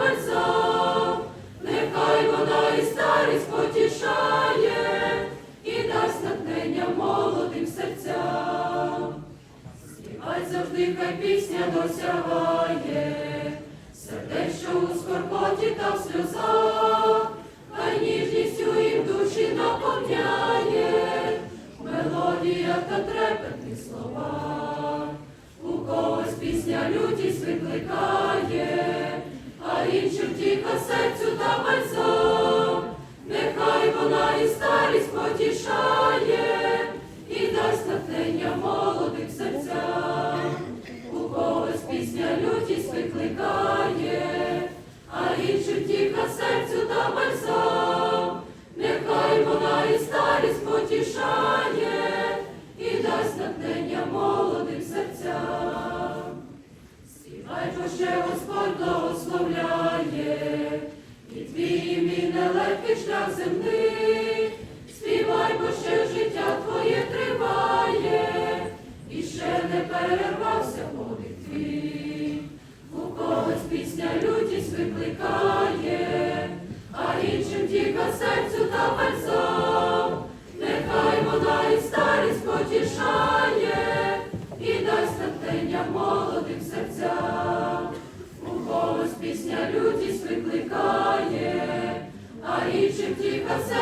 Бальза, нехай вона і старість потішає, і дасть натхнення молодим серцям. Співай завжди, хай пісня досягає, сердець, що у скорботі та в сльозах, хай ніжністю їм душі наповняє, мелодія та трепетних слова, у когось пісня лютість викликає тіха серцю та бальзам. Нехай вона і старість потішає, і дасть натхнення молодим серцям. У когось пісня лютість викликає, а іншим тіха серцю та бальзам. Нехай вона і старість потішає, нелегкий шлях земний. Співай, бо ще життя твоє триває, і ще не перервався the sun.